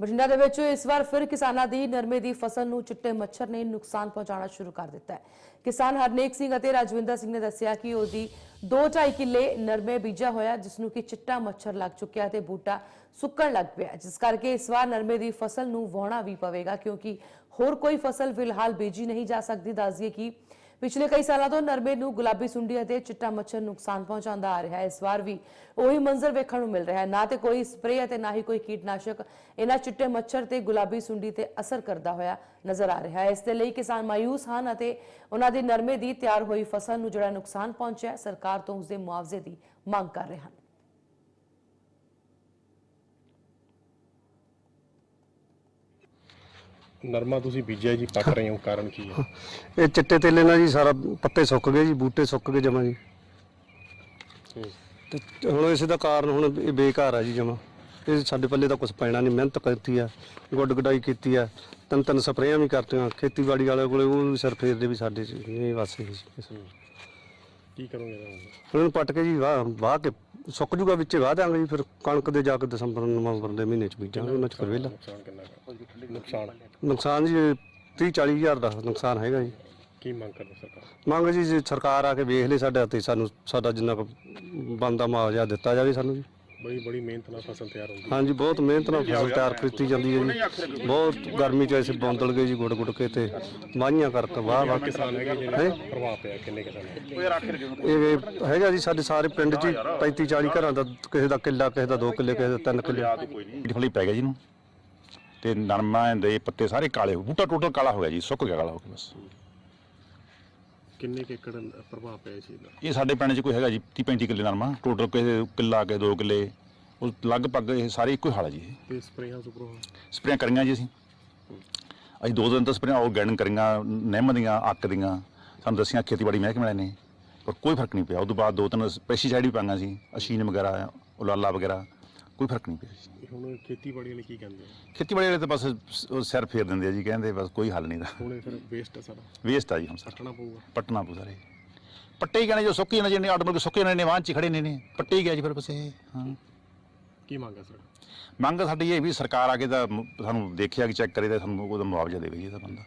ਬਠਿੰਡਾ ਦੇ ਵਿੱਚ ਇਸ ਵਾਰ ਫਿਰ ਕਿਸਾਨਾਂ ਦੀ ਨਰਮੇ ਦੀ ਫਸਲ ਨੂੰ ਚਿੱਟੇ ਮੱਛਰ ਨੇ ਨੁਕਸਾਨ ਪਹੁੰਚਾਉਣਾ ਸ਼ੁਰੂ ਕਰ ਦਿੱਤਾ ਹੈ। ਕਿਸਾਨ ਹਰਨੇਕ ਸਿੰਘ ਅਤੇ ਰਾਜਵਿੰਦਰ ਸਿੰਘ ਨੇ ਦੱਸਿਆ ਕਿ ਉਹਦੀ 2.5 ਕਿੱਲੇ ਨਰਮੇ ਬੀਜਿਆ ਹੋਇਆ, ਜਿਸ ਨੂੰ ਕਿ ਚਿੱਟਾ ਮੱਛਰ ਲੱਗ ਚੁੱਕਿਆ ਤੇ ਬੂਟਾ ਸੁੱਕਣ ਲੱਗ ਪਿਆ ਜਿਸ ਕਰਕੇ ਇਸ ਵਾਰ ਨਰਮੇ ਦੀ ਫਸਲ ਨੂੰ ਵਾਹੁਣਾ ਵੀ ਪਵੇਗਾ, ਕਿਉਂਕਿ ਹੋਰ ਕੋਈ ਫਸਲ ਫਿਲਹਾਲ ਬੀਜੀ ਨਹੀਂ ਜਾ ਸਕਦੀ। ਦੱਸ ਕਿ ਪਿਛਲੇ ਕਈ ਸਾਲਾਂ ਤੋਂ ਨਰਮੇ ਨੂੰ ਗੁਲਾਬੀ ਸੁੰਡੀ ਅਤੇ ਚਿੱਟਾ ਮੱਛਰ ਨੁਕਸਾਨ ਪਹੁੰਚਾਉਂਦਾ ਆ ਰਿਹਾ ਹੈ। ਇਸ ਵਾਰ ਵੀ ਉਹੀ ਮੰਜ਼ਰ ਵੇਖਣ ਨੂੰ ਮਿਲ ਰਿਹਾ ਹੈ। ਨਾ ਤੇ ਕੋਈ ਸਪਰੇਅ ਅਤੇ ਨਾ ਹੀ ਕੋਈ ਕੀਟਨਾਸ਼ਕ ਇਹਨਾਂ ਚਿੱਟੇ ਮੱਛਰ ਤੇ ਗੁਲਾਬੀ ਸੁੰਡੀ ਤੇ ਅਸਰ ਕਰਦਾ ਹੋਇਆ ਨਜ਼ਰ ਆ ਰਿਹਾ ਹੈ। ਇਸ ਦੇ ਲਈ ਕਿਸਾਨ ਮਾਇੂਸ ਹਨ ਅਤੇ ਉਹਨਾਂ ਦੇ ਨਰਮੇ ਦੀ ਤਿਆਰ ਹੋਈ ਫਸਲ ਨੂੰ ਜਿਹੜਾ ਨੁਕਸਾਨ ਪਹੁੰਚਿਆ ਸਰਕਾਰ ਤੋਂ ਉਸ ਦੇ ਮੁਆਵਜ਼ੇ ਦੀ ਮੰਗ ਕਰ ਰਹੇ ਹਨ। ਨਰਮਾ ਤੁਸੀਂ ਬੀਜਿਆ ਜੀ ਪੱਕ ਰਹੇ ਹੋ ਕਾਰਨ ਕੀ ਹੈ? ਇਹ ਚਿੱਟੇ ਤੇਲੇ ਨਾਲ ਜੀ ਸਾਰਾ ਪੱਤੇ ਸੁੱਕ ਗਏ ਜੀ ਬੂਟੇ ਸੁੱਕ ਗਏ ਜਮਾ ਜੀ। ਤੇ ਹੁਣ ਇਸੇ ਦਾ ਕਾਰਨ ਹੁਣ ਇਹ ਬੇਕਾਰ ਆ ਜੀ ਜਮਾ। ਇਹ ਸਾਡੇ ਪੱਲੇ ਤਾਂ ਕੁਝ ਪੈਣਾ ਨਹੀਂ ਮਿਹਨਤ ਕੀਤੀ ਆ ਗੁੱਡ ਗਡਾਈ ਕੀਤੀ ਆ ਤਿੰਨ ਤਿੰਨ ਸਪਰੇਆਂ ਵੀ ਕਰਤੀਆਂ ਖੇਤੀਬਾੜੀ ਵਾਲੇ ਕੋਲੇ ਉਹ ਵੀ ਸਿਰ ਫੇਰਦੇ ਵੀ ਸਾਡੇ 'ਚ ਇਹ ਜੀ। ਕੀ ਕਰੋਗੇ ਇਹਦਾ ਹੁਣ? ਪੱਟ ਕੇ ਜੀ ਵਾਹ ਵਾਹ ਕੇ ਸੁੱਕ ਜੂਗਾ ਵਿੱਚੇ ਵਾਹ ਦਿਆਂਗੇ ਜੀ ਫਿਰ ਕਣਕ ਦੇ ਜਾ ਕੇ ਦਸੰਬਰ ਨਵੰਬਰ ਦੇ ਮਹੀਨੇ 'ਚ ਬੀਜਾਂਗੇ ਉਹਨਾਂ 'ਚ ਫਿਰ ਨੁਕਸਾਨ ਕਿੰਨਾ? ਨੁਕਸਾਨ? ਨੁਕਸਾਨ ਜੀ 30 40 ਹਜ਼ਾਰ ਦਾ ਨੁਕਸਾਨ ਹੈਗਾ ਜੀ। ਕੀ ਮੰਗ ਕਰਦੇ ਸਰਕਾਰ? ਮੰਗ ਜੀ ਜੇ ਸਰਕਾਰ ਆ ਕੇ ਵੇਖ ਲੇ ਸਾਡਾ ਤੇ ਸਾਨੂੰ ਸਾਡਾ ਜਿੰਨਾ ਕੁ ਬਣਦਾ ਮੁਆਵਜ਼ਾ ਦਿੱਤਾ ਜਾਵੇ ਸਾਨੂੰ ਜੀ। ਬੜੀ ਬੜੀ ਮਿਹਨਤ ਨਾਲ ਫਸਲ ਤਿਆਰ ਹੁੰਦੀ ਹੈ। ਹਾਂਜੀ ਬਹੁਤ ਮਿਹਨਤ ਨਾਲ ਫਸਲ ਤਿਆਰ ਕੀਤੀ ਜਾਂਦੀ ਹੈ ਜੀ। ਬਹੁਤ ਗਰਮੀ ਚ ਐਸੇ ਬੌਂਦਲ ਗਏ ਜੀ ਗੁੜ ਗੁੜ ਕੇ ਤੇ ਵਾਹੀਆਂ ਕਰਕੇ ਵਾਹ ਵਾਹ। ਕੇ ਕਿਸਾਨ ਹੈਗੇ ਜਿਹਨਾਂ ਦਾ ਪ੍ਰਭਾਵ ਪਿਆ ਕਿੰਨੇ ਕਿਸਾਨ? ਇਹ ਹੈਗਾ ਜੀ ਸਾਡੇ ਸਾਰੇ ਪਿੰਡ 'ਚ 35 40 ਘਰਾਂ ਦਾ ਕਿਸੇ ਦਾ ਕਿੱਲਾ ਕਿਸੇ ਦਾ 2 ਕਿੱਲੇ ਕਿਸੇ ਦਾ 3 ਕਿੱਲੇ। ਫਲੀ ਪੈ ਗਿਆ ਜੀ ਨੂੰ ਤੇ ਨਰਮਾ ਦੇ ਪੱਤੇ ਸਾਰੇ ਕਾਲੇ ਹੋ ਬੂਟਾ ਟੋਟਲ ਕਾਲਾ ਹੋ ਗਿਆ ਜੀ ਸੁੱਕ ਗਿਆ ਕਾਲਾ ਹੋ ਗਿਆ ਬਸ। ਕਿੰਨੇ ਕੁ ਏਕੜ ਪ੍ਰਭਾਵ ਪਿਆ ਇਸ ਚੀਜ਼ ਦਾ? ਇਹ ਸਾਡੇ ਪਿੰਡ 'ਚ ਕੋਈ ਹੈਗਾ ਜੀ 30 35 ਕਿੱਲੇ ਨਰਮਾ। ਟੋਟਲ ਕਿਸੇ ਕਿੱਲਾ ਕੇ 2 ਕਿੱਲੇ। ਉਹ ਲਗਭਗ ਇਹ ਸਾਰੇ ਇੱਕੋ ਹੀ ਹਾਲ ਹੈ ਜੀ ਇਹ। ਤੇ ਸਪਰੇਹਾਂ ਸੁਪਰੋ ਸਪਰੇਆਂ ਕਰੀਆਂ ਜੀ ਅਸੀਂ। ਅਸੀਂ ਦੋ ਦਿਨ ਤੋਂ ਸਪਰੇਆਂ ਆਰਗੈਨਿਕ ਕਰੀਆਂ ਨਿੰਮ ਦੀਆਂ ਅੱਕ ਦੀਆਂ। ਸਾਨੂੰ ਦੱਸੀਆਂ ਖੇਤੀਬਾੜੀ ਮਹਿਕਮੇ ਵਾਲਿਆਂ ਨੇ। ਪਰ ਕੋਈ ਫ਼ਰਕ ਨਹੀਂ ਪਿਆ। ਉਸ ਤੋਂ ਬਾਅਦ ਦੋ ਤਿੰਨ ਪੈਸਟੀਸਾਈਡ ਵੀ ਪਾਈਆਂ ਸੀ ਅਸ਼ੀਨ ਵਗੈਰਾ ਉਲਾਲਾ ਵਗੈਰਾ। ਕੋਈ ਫ਼ਰਕ ਨਹੀਂ ਪਿਆ ਜੀ। ਹੁਣ ਖੇਤੀਬਾੜੀ ਵਾਲੇ ਕੀ ਕਹਿੰਦੇ ਆ? ਖੇਤੀਬਾੜੀ ਵਾਲੇ ਤਾਂ ਬਸ ਸ- ਉਹ ਸਿਰ ਫੇਰ ਦਿੰਦੇ ਆ ਜੀ ਕਹਿੰਦੇ ਬਸ ਕੋਈ ਹੱਲ ਨਹੀਂ ਦਾ ਹੁਣ ਇਹ ਫਿਰ ਵੇਸਟ ਆ ਸਾਰਾ। ਵੇਸਟ ਆ ਜੀ ਹੁਣ ਸਰ। ਕੱਟਣਾ ਪਊਗਾ। ਪਟਨਾ ਪੂ ਸਾਰੇ। ਪੱਟੇ ਹੀ ਕਹਿੰਦੇ ਜੋ ਸੁੱਕੀ ਜਾਣੇ ਜਿਹਨੇ ਆਟੋਮੈਟਿਕ ਸੁੱਕੇ ਜਾਣੇ ਨੇ ਵਾਹਨ ਚ ਹੀ ਖੜੇ ਨੇ ਨੇ ਪੱਟੇ ਹੀ ਗਿਆ ਜੀ ਫਿਰ ਬਸ ਇਹ ਹਾਂ। ਕੀ ਮੰਗ ਸਰ ਮੰਗ ਸਾਡੀ ਇਹ ਵੀ ਸਰਕਾਰ ਆ ਕੇ ਤਾਂ ਮ- ਸਾਨੂੰ ਦੇਖਿਆ ਕਿ ਚੈੱਕ ਕਰੇ ਤਾਂ ਸਾਨੂੰ ਉਹਦਾ ਮੁਆਵਜ਼ਾ ਦੇਵੇ ਜੀ ਇਹਦਾ ਬੰਦਾ।